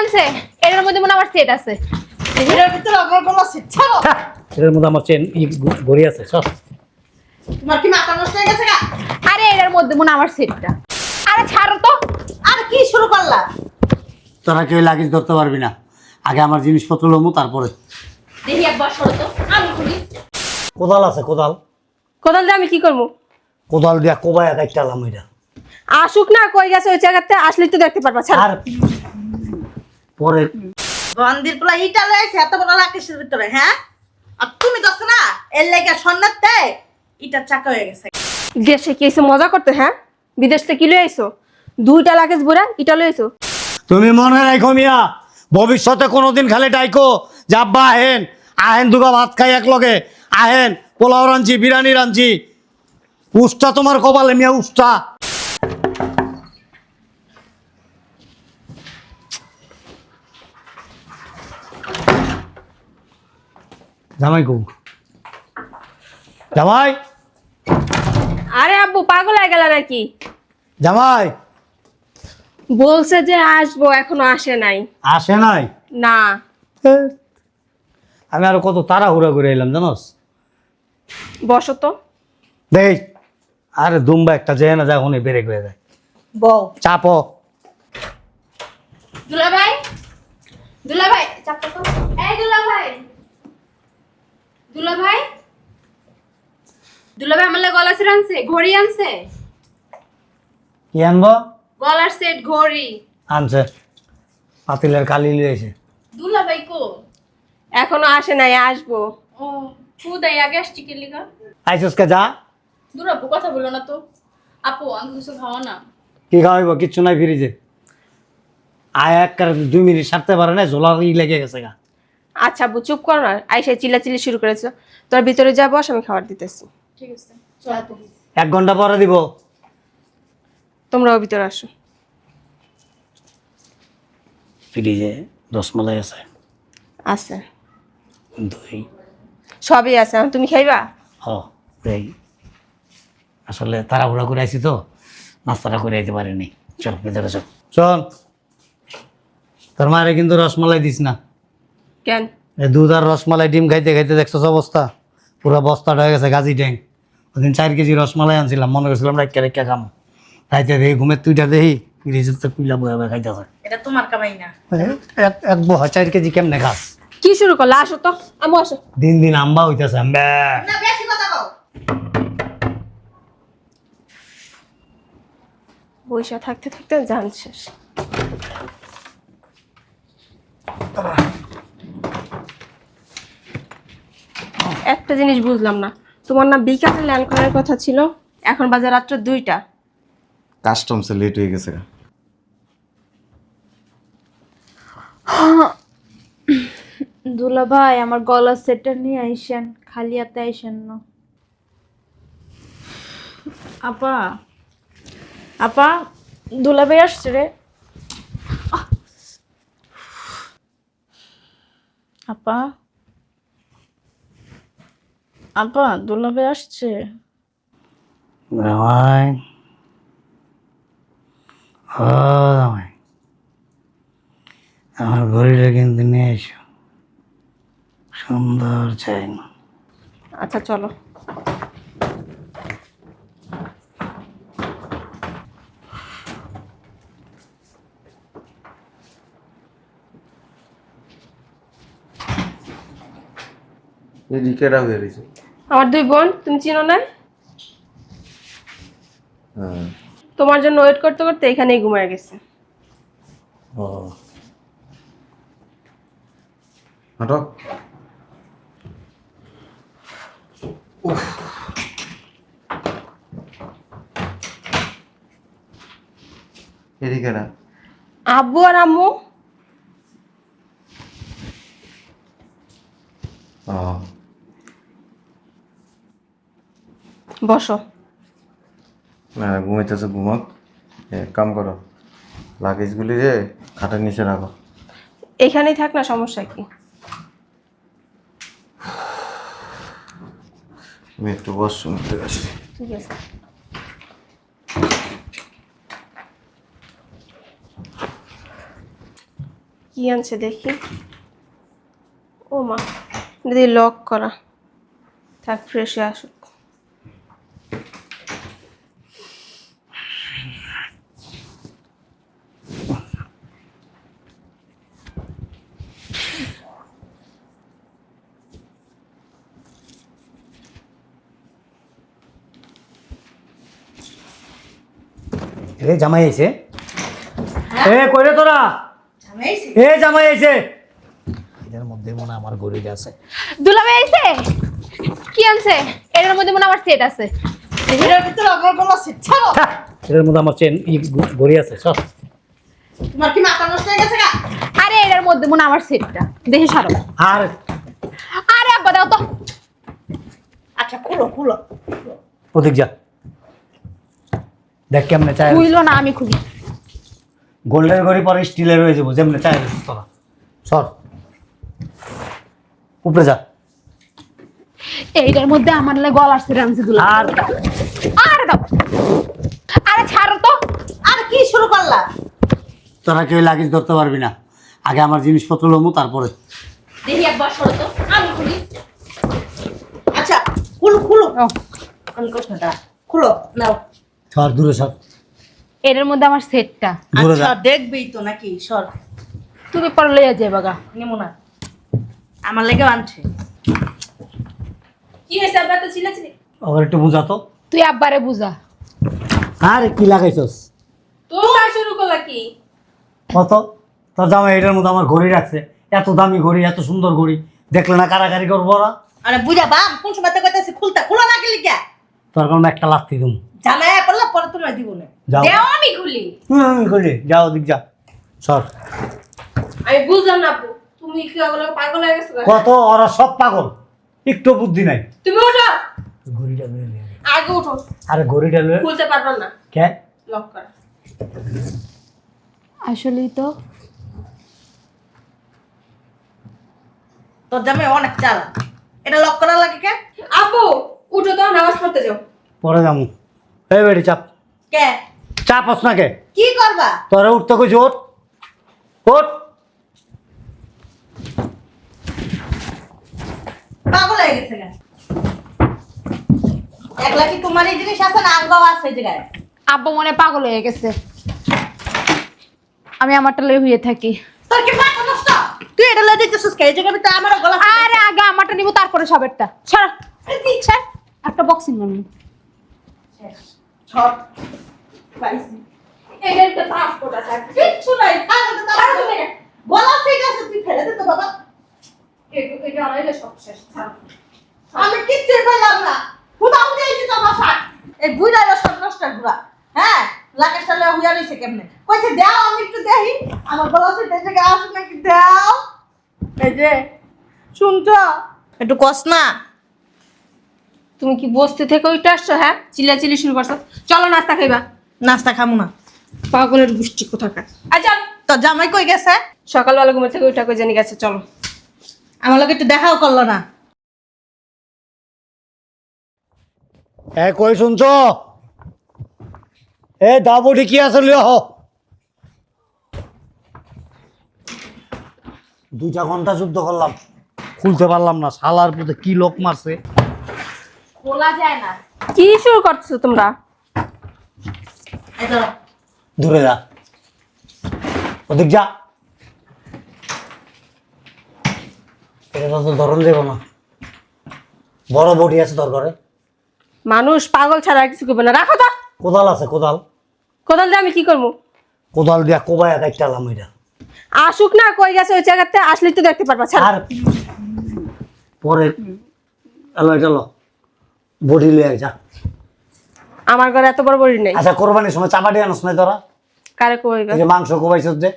আনছে এটার মধ্যে মনে আমার সেট আছে। এটার ভিতরে আমার ছাড়ো। হ্যাঁ, এটার মধ্যে আমার চেন ঘড়ি আছে সব তোমার কি মাথা নষ্ট হয়ে গেছে আরে এটার মধ্যে মনে আমার সেটটা আরে ছাড়ো তো। আর কি শুরু করলা? তোরা কেউ লাগিস ধরতে পারবি না। আগে আমার জিনিসপত্র লমু তারপরে। দেখি একবার সরো তো। আমি খুলি। কোদাল আছে কোদাল। কোদাল দিয়ে আমি কি করব? কোদাল দিয়া কোবায় একটা আলাম এটা আসুক না কই গেছে ওই জায়গাতে আসলেই তো দেখতে পারবা ছাড়। আর পরে বন্দির পোলা ইটা লয়েছে এত বড় রাকেশের ভিতরে হ্যাঁ? আর তুমি দছ না এর লেগে সন্ন্যাতে ইটা চাকা হয়ে গেছে। দেশে কি এসে মজা করতে হ্যাঁ? বিদেশ থেকে কি লই আইছো? দুইটা লাগেজ বুড়া ইটা লই আইছো? তুমি মনে রাখো মিয়া ভবিষ্যতে কোনোদিন খালি ডাইকো যে আব্বা আহেন আহেন দুগা ভাত খাই এক লগে আহেন পোলাও রাঁধছি বিরিয়ানি রাঁধছি। উষ্টা তোমার কপালে মিয়া উষ্টা জামাই কো। জামাই। আরে আব্বু পাগল হয়ে গেল নাকি জামাই। বলছে যে আসব এখনও আসে নাই। আসে নাই? না। আমি আরও কত তাড়াহুড়া করে এলাম জানোস? বসো তো। দেখ আরে দুম্বা একটা যায় না যায় ওখানে বেড়ে হয়ে যায়। বউ। চাপো। দুলা ভাই দুলা ভাই চাপটা তো এই দুলা ভাই দুলা ভাই? দুলা ভাই আমার গলার সেট আনছে ঘড়ি আনছে? কি আনব? গলার সেট ঘড়ি। আনছে। পাতিলের কালি লিয়েছে দুলা ভাই কো এখনও আসে নাই আসব। ও খুদাই আগে আসছি কে লিগা আইসুসকে যা। দূর আপু কথা বলো না তো। আপু আমি কিছু খাওয়া না। কি খাওয়াইব? কিচ্ছু নাই ফ্রিজে। আয় এক কার দুই মিনিট সারতে পারে না ঝোলার লেগে গেছে গা। আচ্ছা আব্বু চুপ কর না। আইসা চিল্লাচিল্লি শুরু করেছ। তোর ভিতরে যা বস আমি খাবার দিতেছি। ঠিক আছে চল এক ঘণ্টা পরে দিব। তোমরাও ভিতরে আসো। ফ্রিজে রসমালাই আছে। আছে। দই। সবই আছে। এখন তুমি খাইবা? হ দেই। আসলে তাড়াহুড়া করে আইছি তো নাস্তাটা করে আইতে পারিনি। চল ভিতরে চল চল। তোর মারে কিন্তু রসমালাই দিস না। কেন? এই দুধ আর রসমালাই ডিম খাইতে খাইতে দেখছ অবস্থা? পুরো বস্তাটা হয়ে গেছে গাজি ট্যাং ওদিন চার কেজি রসমালাই আনছিলাম মনে করছিলাম রাইকা রাইকা খাম। খাইতে দেখি ঘুমের তুইটা দেখি ফ্রিজের তো কুইলা বয়ে বয়ে খাইতেছে। এটা তোমার কামাই না। এক এক বহা চার কেজি কেমনে খাস? কি শুরু করল? আসো তো আমু আসো। দিন দিন আম্বা হইতেছে আম্বা না বেশি কথা কও। বৈশা থাকতে থাকতে জান শেষ। একটা জিনিস বুঝলাম না। তোমার না বিকালে ল্যান্ড করার কথা ছিল এখন বাজে রাত্র দুইটা। কাস্টমসে লেট হয়ে গেছে। দুলা ভাই আমার গলার সেটটা নিয়ে আইসেন খালি হাতে আইসেন না। আপা আপা দুলা ভাই আসছে রে। আপা আপা দুলা ভাই আসছে। জামাই। ও জামাই আমার ঘড়িটা কিন্তু নিয়ে এসো। সুন্দর চাই না আচ্ছা চলো। রিকেরা হয়ে রয়েছে আমার দুই বোন তুমি চিনো না? হ্যাঁ। তোমার জন্য ওয়েট করতে করতে এখানেই ঘুমায় গেছে। ও। হাঁটো। উফ। এদিকে না। আব্বু আর আম্মু? ও বসো। না ঘুমাইতেছে ঘুমাক এক কাম করো। লাগেজগুলি রে খাটের নিচে রাখো। এখানেই থাক না সমস্যা কি? আমি একটু বস শুনতে আসি। ঠিক আছে। কি আনছে দেখি? ও মা দিদি লক করা। থাক ফ্রেশে আসুক এ জামাই আইছে। এ কইরে তোরা? জামাইছি এ জামাই আইছে। এদের মধ্যে মনে আমার গরিব আছে। দুলাভাই আইছে? কি আনছে? এটার মধ্যে মনে আমার সেট আছে। এটার ভিতরে আমার গলা সেট ছাড়ো হ্যাঁ, মধ্যে আমার চেন ই গড়ি আছে সব। তোমার কি মাথা নষ্ট হয়ে গেছে গা? আরে এটার মধ্যে মনে আমার সেটটা। দেখে সারো। আর? আরে আব্বা দাও তো। আচ্ছা খুলো খুলো প্রতীক যা। দেখ কেমনে চায় খুইলো না আমি খুলি। গোল্ডের ঘড়ি পরে স্টিলের হয়ে যাব যেমনি চাই তোরা সর। উপরে যা। এইটার মধ্যে আমার লাগে গলার সেট আনছে আর আরে দাও। আরে ছাড়ো তো। আর কি শুরু করলা? তোরা কেউ লাগিস ধরতে পারবি না। আগে আমার জিনিসপত্র লমু তারপরে। দেখি একবার সরো তো। আমি খুলি। আচ্ছা খুলো খুলো খুলো নাও। সর দূরে সর। এটার মধ্যে আমার সেটটা। দূরে আচ্ছা যা। দেখবেই তো নাকি সর। তুমি পরে লইয়া যাই বাগা নেমো না। আমার লেগে আনছে কি হয়েছে আপনার তো ছিলেছিলি আবার একটু বুঝাতো তুই আব্বারে বুঝা। আরে কি লাগাইছস? শুরু করলা কি? কত? তোর জামাই এটার মধ্যে আমার ঘড়ি রাখছে। এত দামি ঘড়ি এত সুন্দর ঘড়ি। দেখলে না কারাকারি করব ওরা? আরে বুঝা বাম কোন সময় তো কইতাছি খুলতা খুলো না কে তোর কোনো একটা লাত্তি দিম। জামাই করলে পরে তোমার যাও। দেও আমি খুলি। হুম, ঘড়ি যাও দিক যা। সর। আমি বুঝলাম না আপু। তুমি কি ওগুলো পাগল হয়ে গেছো কত ওরা সব পাগল। একটু বুদ্ধি নাই। তুমি ওঠো ঘড়িটা লয়ে নে। আগে ওঠো আরে ঘড়িটা লয়ে খুলতে পারবা না। কে? লক করা। আসলেই তো। তোর জামাই অনেক চালা এটা লক করা লাগে কে? আপু উঠো তো নামাজ পড়তে যাও। পরে যাব। এই বেড়ি চাপ। কে? না কে? কি করবা? তোরা উঠতে কইছি ওঠ। ওঠ। পাগল হয়ে গেছে একলা কি তোমার এই জিনিস আছে না আঙ্গাও আছে জায়গায়? আব্বা মনে পাগল হয়ে গেছে। আমি আমারটা লই হয়ে থাকি। তোর কি মাথা নষ্ট? তুই এটা লয়ে দিতেছিস কে? এই জায়গায় তো আমার গলা আরে আগে আমারটা নিব তারপরে সবেরটা। ছাড়। ছাড়। একটা বক্সিং আমি ছট পাইছি। এটা একটা পাসপোর্ট আছে কিচ্ছু নাই। তো তার ঠিক আছে তুই ফেলে দে তো বাবা। এটা- সব শেষ। আমি কিচ্ছুই পাইলাম না। হুদাম দিয়েছি তো ভাষা এই বুড়া সব নষ্ট গুড়া হ্যাঁ লাকেশটা লয়ে হুইয়া রইছে কেমনে? কইছে দাও আমি একটু দেই আমার গলা সে দেশে আসুক নাকি? দাও। এই যে শুনছো? একটু কস না। তুমি কি বসতে থেকে? ওইটা আসছো হ্যাঁ? চিল্লাচিল্লি শুরু করছ। চলো নাস্তা খাইবা। নাস্তা খামু না। পাগলের গোষ্ঠী কোথাকার? আচ্ছা তো জামাই কই গেছে? সকালবেলা ঘুমে থেকে ওইটা কই জানি গেছে চলো। আমার লোক একটু দেখাও করল না। এ কই শুনছ? এ দাবুটি কি আছে হ দুইটা ঘণ্টা যুদ্ধ করলাম। খুলতে পারলাম না শালার মধ্যে কি লোক মারছে। খোলা যায় না। কি শুরু করছ তোমরা? দূরে যা। ওদিক যা। এটা তো ধরন দেব না। বড় বডি আছে তোর ঘরে। মানুষ পাগল ছাড়া আর কিছু করবে না। রাখো তো। কোদাল আছে কোদাল। কোদাল দিয়ে আমি কি করব? কোদাল দিয়া কোবায় চালাম এটা আসুক না কই গেছে ওই জায়গাতে আসলে তো দেখতে পারবা। ছাড়ো। আর পরে এলো এটা লো। বডি লিয়ে যা। আমার ঘরে এত বড় বড়ি নেই। আচ্ছা কোরবানির সময় চাপাটি আনস নাই তোরা? কারে কইবা? এই যে মাংস কোবাইছ যে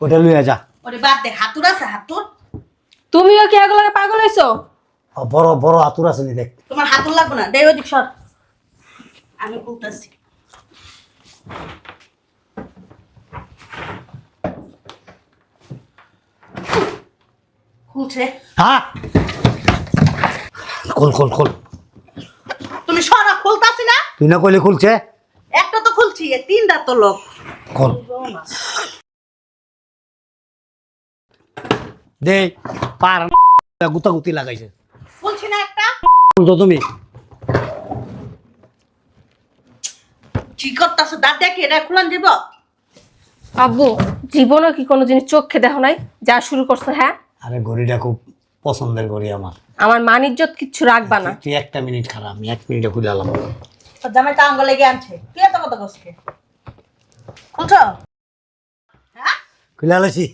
ওটা লুয়ে যা। ওরে বাদ দে হাতুর আছে হাতুর। তুমিও কি এগুলোকে পাগল হইছো? ও বড় বড় আতুর আছে নি দেখ। তোমার হাতুর লাগবে না? দেই ওদিক সর। আমি খুলতেছি। খুলছে। হ্যাঁ। খোল খোল খোল। তুমি সরা খুলতাছি না। তুই না কইলে খুলছে? একটা তো খুলছি তিনটা তো লোক। খোল। দে পার গুতাগুতি লাগাইছে। বলছি না একটা। তো তুমি? কি করতেছো? দাঁত দেখি এটা খুলান দিব? আব্বু জীবনও কি কোনো জিনিস চোখে দেখো নাই? যা শুরু করছ হ্যাঁ? আরে ঘড়িটা খুব পছন্দের করি আমার। আমার মান ইজ্জত কিচ্ছু রাখবা না। তুই একটা মিনিট খারাপ আমি এক মিনিটে খুলে আলাম। তোর জামাই তো আঙ্গ লেগে আনছে। তুই এত কথা কসকে খুলছ? হ্যাঁ? খুলে আলাইছি।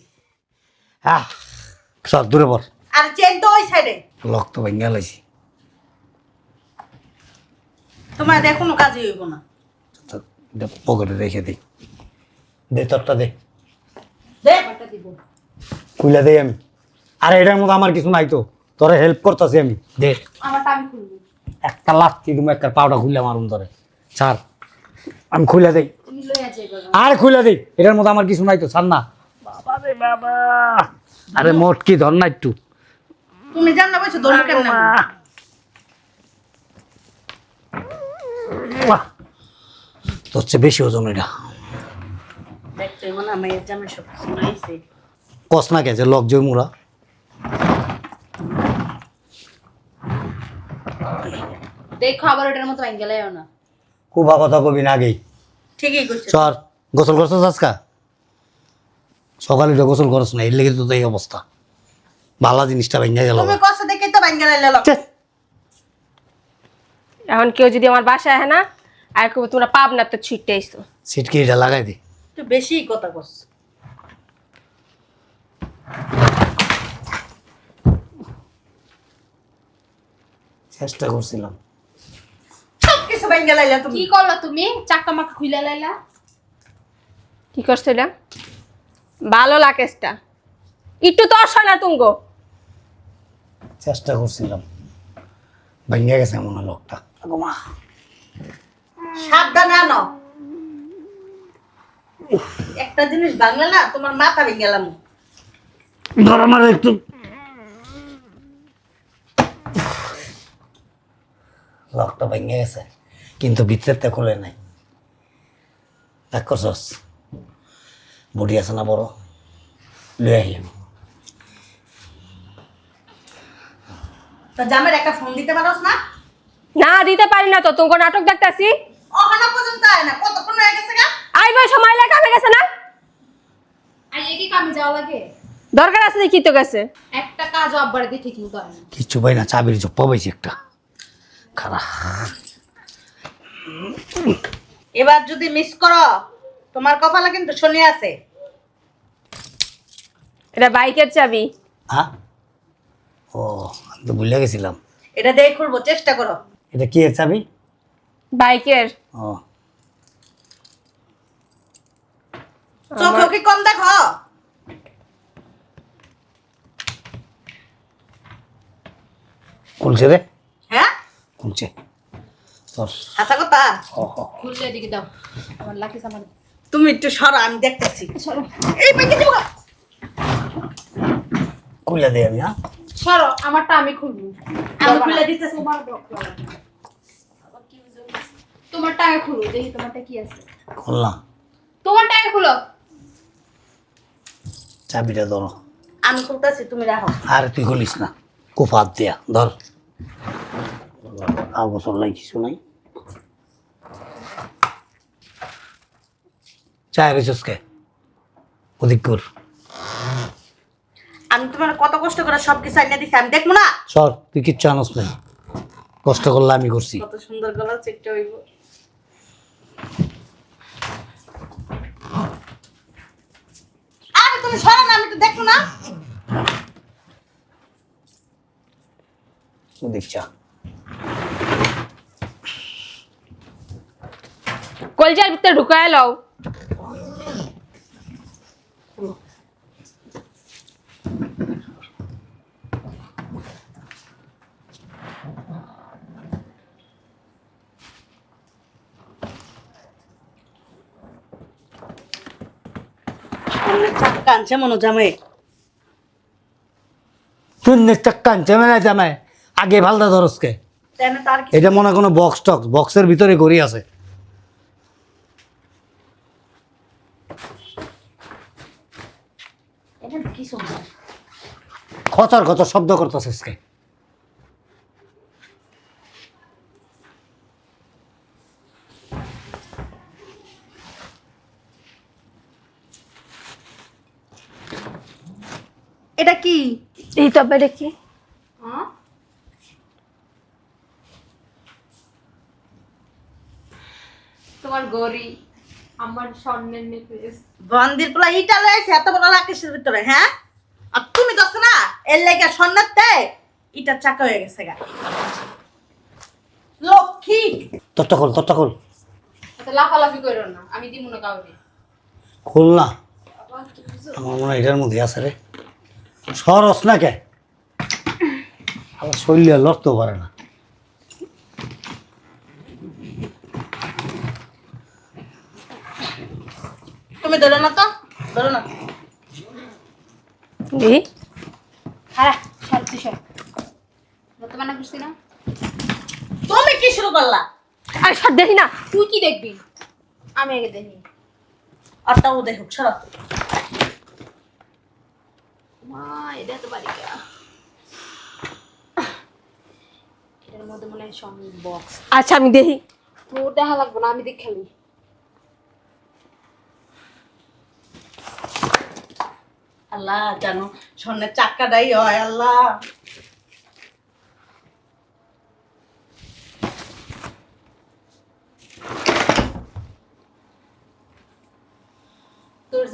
হ্যাঁ সর দূরে পর আর চেন তো ওই সাইডে লক তো ভেঙে আলাইছি। তোমার দিয়ে কোনো কাজই হইব না। পকেটে রেখে দিই দে তোরটা দে। দেখ খুলে দেই আমি। আরে এটার মধ্যে আমার কিছু নাই তো। তোরে হেল্প করতেছি আমি। দে আমারটা আমি খুলবো। একটা লাত্তি তুমি একটা পাউডার খুলে মারুন ধরে ছাড়। আমি খুলে দেই। আর খুলে দেই। এটার মধ্যে আমার কিছু নাই তো ছাড় না। বাবা রে বাবা। আরে মোট কি ধর না একটু। তুমি জান না বলছো কেমন? বাহ। তোর চেয়ে বেশি ওজন এটা। দেখতে মনে মেয়ের সব কিছু নাইছে। কস না গেছে লক জয় মুরা দেখো আবার ওটার মতো ভাঙ্গে লাইও না। কুবা কথা কবি না আগেই। ঠিকই কইছো। চর গোসল করছ আজকা? সকালে উঠে গোসল করছ না এর লেগে তো এই অবস্থা। ভালো জিনিসটা ভেঙে গেল। তুমি কষ্ট দেখে তো বাইঙ্গা লাইলে লোক এখন কেউ যদি আমার বাসায় আহে না আর তোমরা পাব না তো ছিটতে এটা লাগাই দি। তুই বেশি কথা কস। চেষ্টা করছিলাম। সব কিছু বাইঙ্গা লাইলে তুমি। কি করল তুমি? খুইলা লাইলা। কি করছিলাম ভালো লাকেসটা একটু তো অসয় না তুঙ্গো। চেষ্টা করছিলাম। ভেঙে গেছে মনে লোকটা। সাবধানে আনো। একটা জিনিস ভাঙলে না তোমার মাথা ভেঙে গেলাম। ধর আমার একটু। লকটা ভেঙে গেছে কিন্তু ভিতরেতে খুলে নাই। দেখ করছস বডি আছে না বড়? লয়ে আইলাম তো জামের একটা ফোন দিতে পারোস না? না দিতে পারি না তো তুঙ্গো নাটক দেখতেছি। ওখানে পর্যন্ত আয় না কতক্ষণ হয়ে গেছে গা? আইবে সময় লাগে আমি গেছে না? আর এই কি কামে যাওয়া লাগে? দরকার আছে দেখি তো গেছে একটা কাজ আব্বারে দিয়ে ঠিক মতো হয় না। কিচ্ছু পাই না চাবির জপ্পা পাইছি একটা। খারাপ এবার যদি মিস করো তোমার কপালে কিন্তু শনি আছে। এটা বাইকের চাবি। হ্যাঁ? ও আমি তো ভুলে গেছিলাম। এটা দিয়ে খুলবো চেষ্টা করো। এটা কি এর চাবি? বাইকের। ও। চোখে কি কম দেখো? খুলছে রে। খুলছে। তোর আশা কথা? ও ও খুললে এদিকে দাও। আমার লাকি সামান। তুমি একটু সরো আমি দেখতেছি। সরো। এই খুলে দে আমি হ্যাঁ। সরো আমারটা আমি খুলবো। আমি খুলে দিতেছি। তোমার বক লাগা। আবার কি বুঝো? তোমারটা আগে খুলো দেখি তোমারটা কি আছে। খুললাম। তোমারটা আগে খুলো। চাবিটা ধরো। আমি খুলতেছি তুমি রাখো। আর তুই খুলিস না। কুফাত দিয়া ধর। অবসর নাই কিছু নাই। চায় রেছিস কে? ওদিক কর আমি তোমার কত কষ্ট করে সব কিছু আনিয়ে দিছি আমি দেখব না? সর তুই কিচ্ছু আনস নাই। কষ্ট করলে আমি করছি। কত সুন্দর গলা চেকটা হইব। আরে তুমি সরো না আমি তো দেখব না। ওদিক কলজার ভিতরে ঢুকায় লও। মনে জামাই। তুই মানে জামাই। আগে ভালদা ধরসকে। তার কি এটা মনে হয় কোনো বক্স টক্স বক্সের ভিতরে গড়ি আছে এটা কি সুন্দর খচর খচর শব্দ করতেছিস কে এটা কি? এই তবে এটা কি? হ্যাঁ? তোমার গড়ি আমার স্বর্ণের নেকলেস। বন্দির পোলা ইটা রয়েছে এত বড় রাকেশের ভিতরে হ্যাঁ? এর লেগে সন্ন্যাতে এটা চাকা হয়ে গেছে গা। লক্ষ্মী! তোরটা খোল তোরটা খোল এত লাফালাফি করো না আমি দিব না কাউকে। খোল না। আমার মনে হয় এটার মধ্যে আছে রে। সরস না কে? আবার শরীরে লড়তেও পারে না। তুমি ধরো না তো ধরো না। হ্যাঁ সর করছি না? তুমি কি শুরু করলা? আর সব দেখি না। তুই কি দেখবি? আমি আগে দেখি। আরটা ও দেখুক সরো। মা এটা তো বাড়ি এটার মধ্যে মনে হয় বক্স আচ্ছা আমি দেখি। তোর দেখা লাগবে না আমি দেখ খেলি। আল্লাহ জানো স্বর্ণের চাক্কাটাই হয় আল্লাহ। তোর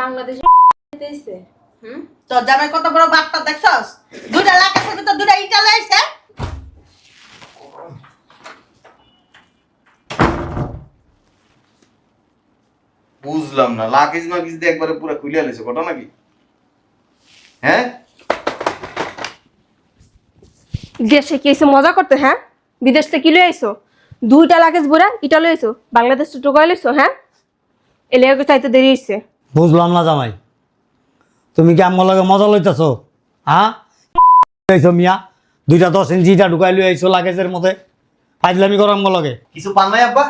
বাংলাদেশে দিয়েছে হুম? তোর জামাই কত বড় বাপটা দেখছস? দুটা লাখ আছে তো দুটা ইটা লাইছে। বুঝলাম না লাগেজ মাগিজ দিয়ে একবারে পুরো খুলে আলেছে ঘটনা কি? হ্যাঁ? দেশে কি এসে মজা করতে হ্যাঁ? বিদেশ থেকে কি লই আইছো? দুইটা লাগেজ বুড়া ইটা লই আইছো? বাংলাদেশ তো টোকাই লইছো হ্যাঁ? এলে চাইতে দেরি হইছে। বুঝলাম না জামাই। তুমি কি আমার লগে মজা লইতেছো? হ্যাঁ? আইছো মিয়া দুইটা দশ ইঞ্চিটা ঢুকাই লই আইছো লাগেজের মধ্যে। ফাইজলামি করো আমার লগে। কিছু পান নাই আব্বা?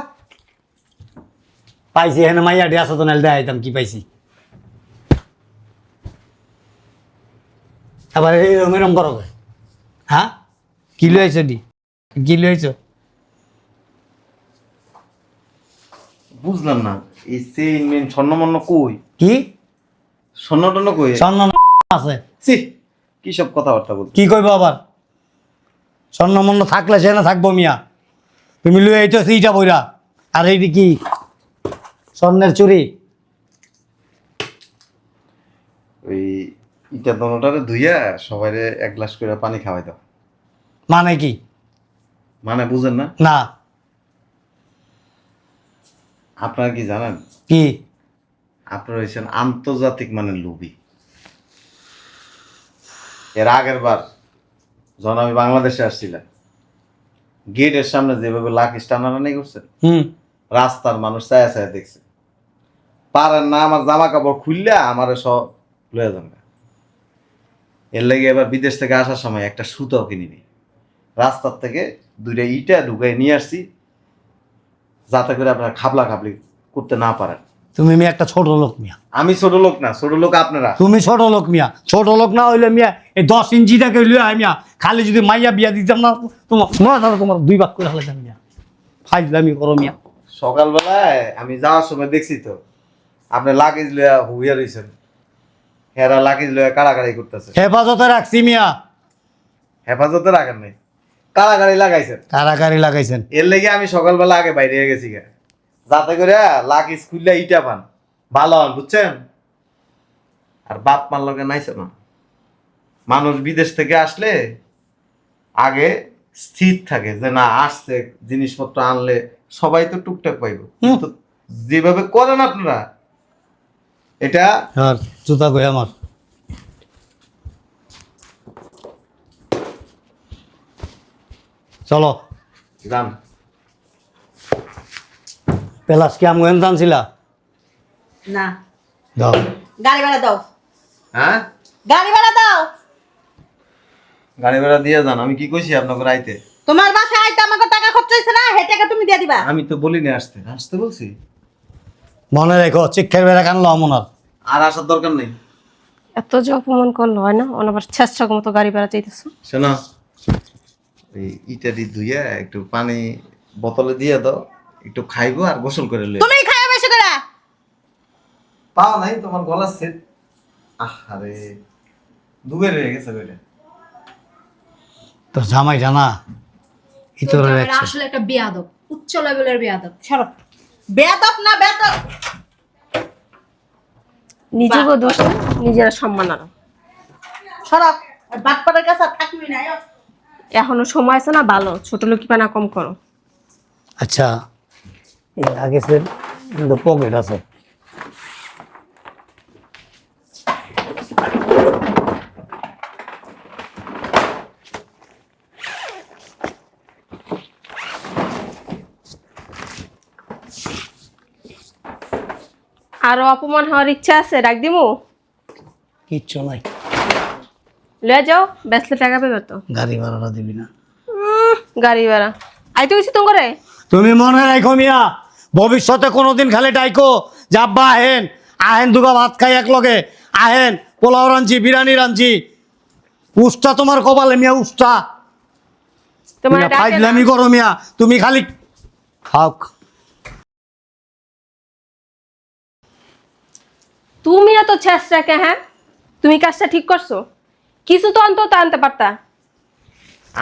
পাইছি এখানে মাইয়া ডে আসো তো দেখাইতাম কি পাইছি। আবার এরম এরম করো কে? হ্যাঁ। কি লই আইছো ডি কি লই আইছো বুঝলাম না। এই চেইন মেন স্বর্ণমন্ন কই? কি? স্বর্ণ টর্ণ কই? স্বর্ণ আছে। সি কি সব কথাবার্তা বলছো কি কইব আবার? স্বর্ণমন্ন থাকলে সে না থাকব মিয়া। তুমি লুয়ে আইতো সেইটা বইরা। আর এইটি কি? স্বর্ণের চুরি? ওই ইটা দনোটারে ধুইয়া সবাইরে এক গ্লাস করে পানি খাওয়াই দাও। মানে কি? মানে বুঝেন না? না। আপনারা কি জানেন? কি? আপনারা হয়েছেন আন্তর্জাতিক মানের লোভী। এর আগের বার যখন আমি বাংলাদেশে আসছিলাম গেটের সামনে যেভাবে লাকিস টানাটানি করছেন হুম। রাস্তার মানুষ চায়া চায়া দেখছে। পারেন না আমার জামা কাপড় খুললে আমার সব লয়ে গা। এর লেগে এবার বিদেশ থেকে আসার সময় একটা সুতাও কিনিনি। রাস্তার থেকে দুইটা ইটা ঢুকাই নিয়ে আসছি যাতে করে আপনারা খাবলা খাবলি করতে না পারেন। তুমি মিয়া একটা ছোট লোক মিয়া। আমি ছোট লোক না ছোট লোক আপনারা। তুমি ছোট লোক মিয়া। ছোট লোক না হইলে মিয়া এই দশ ইঞ্চিটাকে লুয়ে আয় মিয়া। খালি যদি মাইয়া বিয়া দিতাম না তোমার নয় দাদা তোমার দুই ভাগ করে হলে মিয়া। ফাইজলামি করো মিয়া। সকালবেলায় আমি যাওয়ার সময় দেখছি তো আপনি লাগেজ লইয়া হুইয়া রয়েছেন হেরা লাগেজ লইয়া কাড়াকাড়ি করতেছে। হেফাজতে রাখছি মিয়া। হেফাজতে রাখেন নাই। কাড়াকাড়ি লাগাইছেন। কারাকারি লাগাইছেন। এর লেগে আমি সকালবেলা আগে বাইরে গেছি গা। যাতে করে লাগেজ খুললে ইটা পান। ভালো হন বুঝছেন? আর বাপ মার লগে নাইছে না। মানুষ বিদেশ থেকে আসলে আগে স্থির থাকে যে না আসছে জিনিসপত্র আনলে সবাই তো টুকটাক পাইব। কিন্তু যেভাবে করেন আপনারা এটা আর জুতা কই আমার? চলো। পেলাস কি না। দাও। গাড়ি ভাড়া দাও। হ্যাঁ? গাড়ি ভাড়া দাও। গাড়ি ভাড়া দিয়ে যান আমি কি কইছি আপনাকে রাইতে? তোমার বাসায় আইতে আমাকে টাকা খরচ হয়েছে না হে টাকা তুমি দিয়ে দিবা। আমি তো বলিনি আসতে। আসতে বলছি? মনে রেখো চিক্ষের বেড়া কানলো আমনার আর আসার দরকার নেই। এত যে অপমান করল হয় না? অনাবার ছেঁচড়ার মতো গাড়ি ভাড়া চাইতেছো? শোনো ওই ইটারি ধুইয়া একটু পানি বোতলে দিয়ে দাও একটু খাইবো আর গোসল করে লই তুমি খায় বেশি করে পাও নাই তোমার গলা সেট আরে দুগে রয়ে গেছে কইলে তোর জামাই জানা ইতরের আসলে একটা বেয়াদব উচ্চ লেভেলের বেয়াদব। ছাড়ো বেদব না বেদব নিজেকেও দোষ না, নিজেরা সম্মান আনো সরব বাটপাড়ের কাছে থাকবি না এখনও সময় আছে না ভালো। ছোট লোকি পানা কম করো। আচ্ছা কিন্তু পকেট আছে। আরও অপমান হওয়ার ইচ্ছা আছে ডাক দিমু। কিচ্ছু নাই। লয়ে যাও বেসলে টাকা পেবে তো গাড়ি ভাড়াটা দিবি না। গাড়ি ভাড়া। আইতে গেছি তুমি করে তুমি মনে রাখো মিয়া ভবিষ্যতে কোনোদিন খালি ডাইকো যে আব্বা আহেন আহেন দুগা ভাত খাই এক লগে আহেন পোলাও রাঁধছি বিরিয়ানি রাঁধছি। উষ্টা তোমার কপালে মিয়া উষ্টা তোমার। ফাইজলামি করো মিয়া তুমি খালি খাও। তুমি না তো ছেঁচড়াকে হ্যাঁ? তুমি কাজটা ঠিক করছ? কিছু তো অন্তত আনতে পারতা।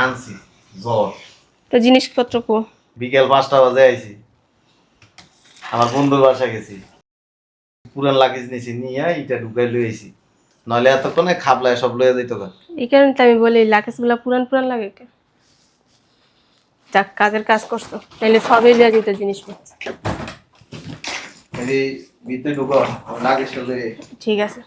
আনছি জ্বর। তো জিনিসপত্র কো। বিকেল পাঁচটা বাজে আইছি। আমার বন্ধুর বাসা গেছি। পুরান লাগেজ নিয়েছি নিয়ে ইটা ঢুকাই লই আইছি। নইলে এতক্ষণে খাবলায় সব লইয়া দিত গা। এই কারণে তো আমি বলি লাকেশগুলো পুরান পুরান লাগে কে? যাক কাজের কাজ করছ। তাহলে সবই দেওয়া যেত জিনিসপত্র। এই ভিতরে ঢুকো লই আই। ঠিক আছে